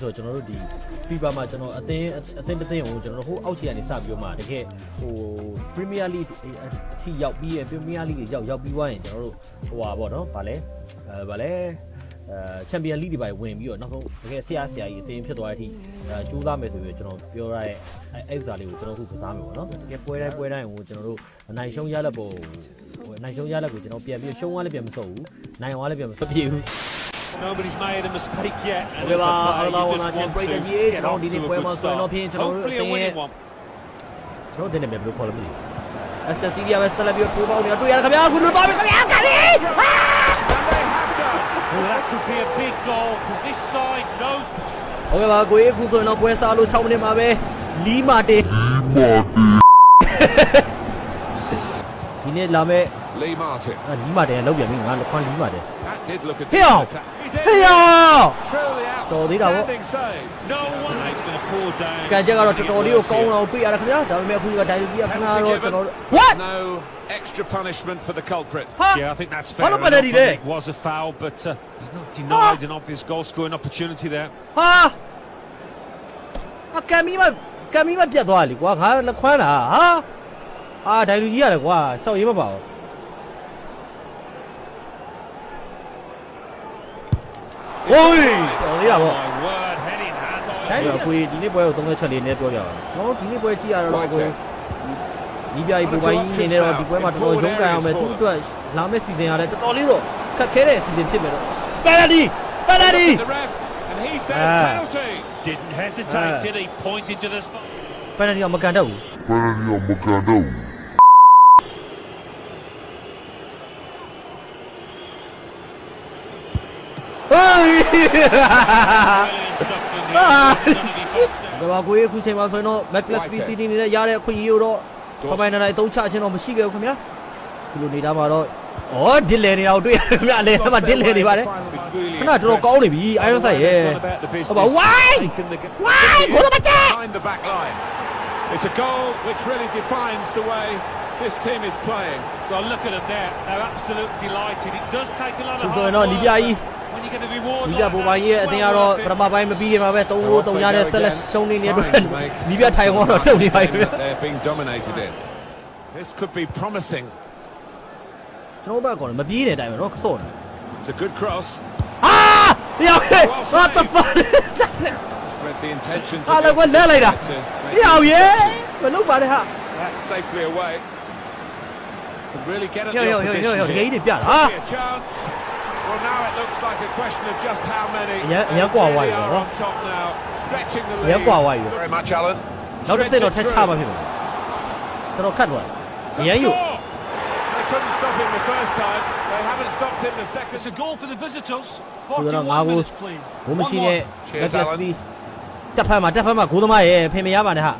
ဆိုတော့ကျွန်တော်တို့ဒီ FIFA မှာကျွန်တော်အသင်းအသင်းတစ်သင်းကိုကျွန်တော်တို့ဟိုအောက်ခြေကနေစပြီးတော့မှတကယ်ဟို Premier League အထိရောက်ပြီးရင် Premier League ရောက်ရောက်ပြီးသွားရင်ကျွန်တော်တို့ဟိုပါပေါ့နော်ဗာလဲအဲဗာလဲအဲချန်ပီယံလိတွေပါဝင်ပြီးတော့နောက်ဆုံးတကယ်ဆရာဆရာကြီးအသင်းဖြစ်သွားတဲ့အထိအဲကြိုးစားမယ်ဆိုပြီးတော့ကျွန်တော်ပြောရတဲ့အဲအဲ့ဥစ္စာလေးကိုကျွန်တော်အခုကစားမယ်ပေါ့နော်တကယ်ပွဲတိုင်းပွဲတိုင်းကိုကျွန်တော်တို့နိုင်ရှုံးရလက်ပေါ်ဟိုနိုင်ရှုံးရလက်ကိုကျွန်တော်ပြန်ပြီးရှုံးသွားလည်းပြန်မဆုပ်ဘူးနိုင်သွားလည်းပြန်မဆုပ်ပြေဘူး Nobody's made a mistake yet. And ဟုတ်ကဲ့ it's ပါ a အား play လုံး you ဝနာ just ချင် want ပရိသတ် to ကြီး get ကျွန်တော် off ဒီ to နေ့ a ပွဲ good မှာဆိုရင်တော့ start. ဖြင့်ကျွန်တော်တို့ Hopefully အ a တင်းရဲ့ winning one. ကျွန်တော်တင်နေမယ်ဘယ်လိုခေါ်လို့မသိဘူး။ Esther Celia ပဲစတက်လက်ပြီးထိုးပေါက်နေတာတွေ့ရတယ်ခင်ဗျာခုလိုသွားပြီခင်ဗျာကလေး Well, that could be a big goal because this side knows ဟုတ်ကဲ့ပါကိုကြီးအခုဆိုရင်တော့ပွဲစားလို့6မိနစ်မှာပဲလီမာတင်ဒီနေ့လာမဲ့ Lee Martin. အာလီမာတင်လောက်ပြန်ပြီငါခွန်လီမာတင် That did look a Hey, decent oh. attack. he's ဟေး in. ယော Truly တော်သေးတာပေါ့ outstanding save. No one is going to pull down. ကံချက်ကတော့တော်တော်လေးကိုကောင်းအောင်တွေ့ရတယ်ခင်ဗျာဒါပေမဲ့အခုကဒိုင်လူကြီးကခဏ Penalty တော့ given. ကျွန်တော်တို့ What No extra punishment for the culprit. ဟာ Yeah, I think that's What fair. about enough. Eddie I think It was a foul, but uh, he's not denied an obvious goal scoring opportunity there. ဟာအကမ်မီမကမ်မီမပြတ်သွားလေကွာငါလက်ခွမ်းတာဟာအာဒိုင်လူကြီးရတယ်ကွာစောက်ရေးမပါဘူး ဟိုးတော်လေးရပါတော့ကိုဒီနေ့ပွဲကို၃ချက်လေးနဲ့ပြောပြပါမယ်ကျွန်တော်ဒီနေ့ပွဲကြည့်ရတော့ကိုဒီပြိုင်ပူပိုင်းနေနေတော့ဒီပွဲမှာတော်တော်ရုန်းကန်အောင်ပဲသူ့အတွက်လာမယ့်စီဇန်ရတယ်တော်တော်လေးတော့ခက်ခဲတဲ့စီဇန်ဖြစ်မယ်တော့ပယ်နတီပယ်နတီ and he says penalty didn't hesitate did he pointed to the spot ပယ်နတီကမကန်တော့ဘူးပယ်နတီကမကန်တော့ဘူးဟေး box there. ဒါပါကိုအခုချိန်မှာဆိုရင်တော့ Macless VCD နဲ့ရတဲ့အခွင့်အရေးကိုတော့ပပိုင်နိုင်နိုင်အသုံးချခြင်းတော့မရှိခဲ့ဘူးခင်ဗျာဒီလိုနေတာမှာတော့ဩဒစ်လေနေတာကိုတွေ့ရတယ်ခင်ဗျာအလဲမှာဒစ်လေနေပါတယ် Really ခဏတော်တော်ကောင်းနေပြီ Iron Sight ရဲ့ Gone about the business. ဟုတ်ပါ why Taken the- why ကိုတော့မတက် Behind the back line. It's a goal which really defines the way this team is playing. Well, look at them there. They're absolutely delighted. It does take a lot သူ of ဆိုရင် hard တော့နီးပြ work ကြီး when you get a reward နီး like ပြပုံပိုင်းရဲ့အ that. တင်း Well ကတော့ worth ပ it. ထမပိုင်းမပြီးရင်မှာပဲ3 So ဂိုး off 3 they ရတဲ့ go ဆက်လက် again, ရှုံးနေနေတဲ့ trying to make နီးပြထိုင်တော့တော့ရှုပ်နေပါပြီ something that They're being dominated in. This could be promising. ကျွန်တော်ဘက်ကတော့မပြေးတဲ့အတိုင်းပဲเนาะဆော့နေ It's a good cross. ဟာရောက်ဟဲ့ what the fuck Read the intentions. of ဟာလည်းကွက်လဲလိုက်တာ to make ရောက်ရဲ့မလုပ်ပါနဲ့ဟာ That's safely away. Could really get at ရောက် the ရောက်ရောက် opposition ရောက်ငယ် here. ကြီးတွေပြတာဟာ Be a chance. Well, now it looks like a question of just how many. Yeah, They yeah, quite really wide, are huh? on top now, stretching the ရဲ lead. ကွာဝါယူ Very much, Alan. နောက်တစ်စက်တော့ထက်ချမှာဖြစ်မယ်တော်တော်ခတ်သွားတယ်ရမ်းယူ Score! They couldn't stop him the first time. They haven't stopped him the second. It's a goal for the visitors. We're on 41 Marvel. minutes played. ဘုံမရှိနဲ့ Cheers, Reckless Alan. Speed တက်ဖက်မှာတက်ဖက်မှာဂိုးသမားရဲ့ဖင်မရပါနဲ့ဟာ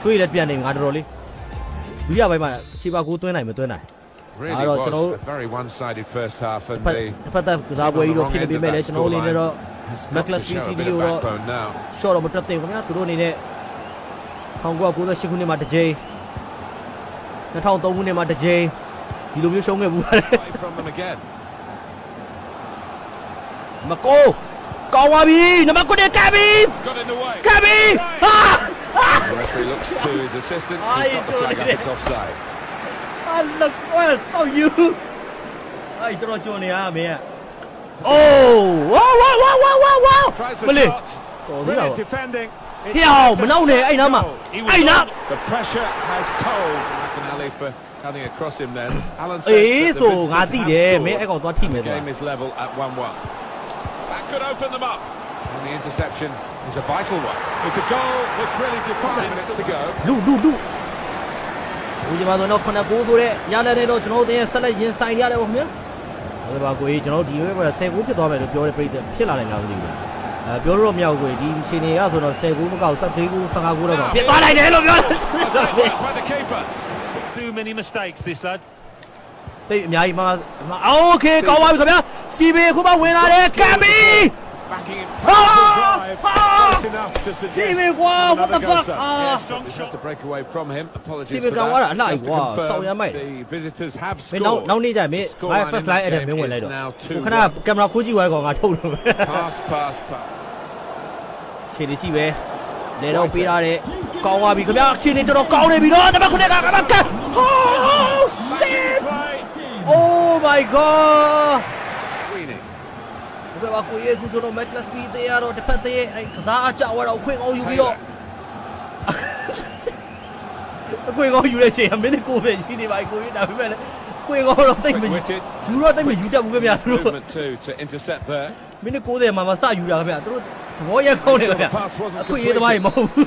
ချွေးလည်းပြန်နေငါတော်တော်လေးဒုတိယပိုင်းမှာခြေပါဂိုးသွင်းနိုင်မသွင်းနိုင် Really I don't was know. a very one-sided first half, and တစ်ဖက် they တစ်ဖက်သက်ကစားပွဲကြီးတော့ဖြစ်နေပေမဲ့လည်းကျွန်တော်တို့အနေနဲ့တော့ has got to Reckless show a VCD bit of ကိုတော့ backbone now. short တော့မတက်သင့်ဘူးခင်ဗျာသူတို့အနေနဲ့1998ခုနှစ်မှာတစ်ကြိမ်2003ခုနှစ်မှာတစ်ကြိမ်ဒီလိုမျိုးရှုံးခဲ့ဘူးပါတယ် Away from them again. မကိုကောင်းပါပြီနံပါတ်9ကပ်ပြီ Got in the way. ကပ်ပြီဟာ The referee looks to his assistant. Ah, He's you got the flag doing up. it. It's offside. အလကွာဆောက်ယူအဲ့တော်ကြုံနေရမင်းအိုးဝါဝါဝါဝါဝါဝါ Tries မ the လေး shot. တော်သေးတာ Brilliant ပေါ့ defending. It's ဟေ့အောင် left မ a နောက်နဲ့အဲ့နားမှာ goal. He was အဲ့နား on. The pressure has told McAnally for cutting across him then. Alan အေး says that ဆို the ငါ visitors သိ have တယ် scored. မင်းအဲ့ကောင်သွားထိမယ် The သွား game is level at 1-1. That could open them up. And the interception is a vital one. It's a goal which really defines minutes to go. လူလူလူ ဦးညီမဆိုတော့9ကိုဆိုတဲ့ရလက်နဲ့တော့ကျွန်တော်တို့ရဲ့ဆက်လက်ရင်ဆိုင်ရတယ်ပေါ့ခင်ဗျာ။ဒါပါကိုကြီးကျွန်တော်တို့ဒီဘက်မှာ10ကိုဖြစ်သွားမယ်လို့ပြောတဲ့ပြည်သက်ဖြစ်လာတယ်လားမသိဘူး။အဲပြောလို့တော့မရဘူးကိုကြီးဒီရှင်နေရဆိုတော့10ကိုမကောက်14ကို15ကိုတော့ဖြစ်သွားနိုင်တယ်လို့ပြောတယ်။ Too many mistakes this lad. တိတ်အများကြီးမှာအိုကေကောင်းပါပြီခင်ဗျာ။စတီဗင်ခုမှဝင်လာတယ်ကမ်ဘီ Backing it. Ah! Powerful drive. Ah! Close enough to suggest Steven, wow, what another the fuck? goes up. Ah. Yeah, strong shot. to break away from him. Apologies Steven for Gawara, that. like, Just to wow, confirm, sorry, mate. The visitors have မင်းနောက် scored. နောက်နေ့ကျမင်း Score ငါ line first in line this အဲ့ဒါမင်း game ဝင်လိုက် is တော့ now ခဏ 2-1. ကင်မရာခိုးကြည့်ဝိုင်းကောင်ငါထုတ်လို့ Pass, pass, pass. ခြေနေကြည့်ပဲလေတော့ပေးထားတဲ့ကောင်းသွားပြီခင်ဗျာခြေနေတော်တော်ကောင်းနေပြီတော့တပတ်ခုနဲ့ကကကဟို shit oh my god Sweeney. ဘယ်မှာကိုရဲ့ခုဆိုတော့ Matchless B တေးရတော့တစ်ဖက်သေးအဲကစားအကြဝတော့ခွင့်အောင်ယူပြီးတော့အခွင့်ကောင်းယူတဲ့ချိန်ကမိနစ်90ရှိနေပါကိုကြီးဒါပေမဲ့လည်းခွင့်ကောင်းတော့တိတ်မယူ Quick-witted. ယူတော့တိတ်မယူတတ်ဘူးခင်ဗျာသူတို့ Movement too to intercept there. မိနစ်90မှာမစယူတာခင်ဗျာသူတို့သဘောရကောင်းတယ်ခင်ဗျာအခွင့်အရေးသမားတွေမဟုတ်ဘူး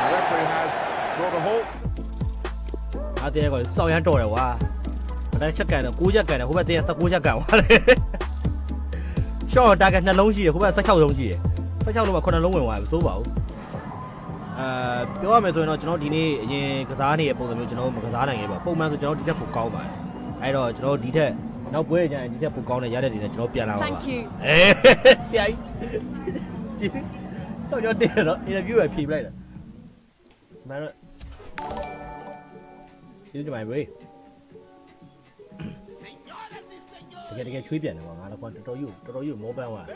The referee has brought a halt. အားတဲ့ကောစောင်းရမ်းတော်တယ်ကွာအတိုင်းချက်ကန်တော့6ချက်ကန်တယ်ဟိုဘက်တင်း16ချက်ကန်သွားတယ် ရှော့တာကနှလုံးရှိတယ်ဟိုဘက်16လုံးရှိတယ်16လုံးက9လုံးဝင်သွားပြီမစိုးပါဘူးအာပြောရမယ်ဆိုရင်တော့ကျွန်တော်ဒီနေ့အရင်ကစားနေတဲ့ပုံစံမျိုးကျွန်တော်မကစားနိုင်ခဲ့ပါပုံမှန်ဆိုကျွန်တော်ဒီထက်ပိုကောင်းပါတယ်အဲ့တော့ကျွန်တော်ဒီထက်နောက်ပွဲကြရင်ဒီထက်ပိုကောင်းတဲ့ရတဲ့တွေနဲ့ကျွန်တော်ပြန်လာပါပါ Thank you အေးဆရာကြီးကြည့်တော့ကျွန်တော်တင်တော့ interview ပဲဖြေပလိုက်တာမန်တော့ဒီဒီမိုင်ဝေးတကယ်တကယ်ချွေးပြ န်တယ်ကွာငါလည်းကွာတော်တော်ယူတော်တော်ယူမောပန်းသွား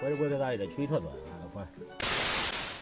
ပွဲပွဲကစားရတဲ့ချွေးထွက်သွားတယ်ငါလည်းကွာ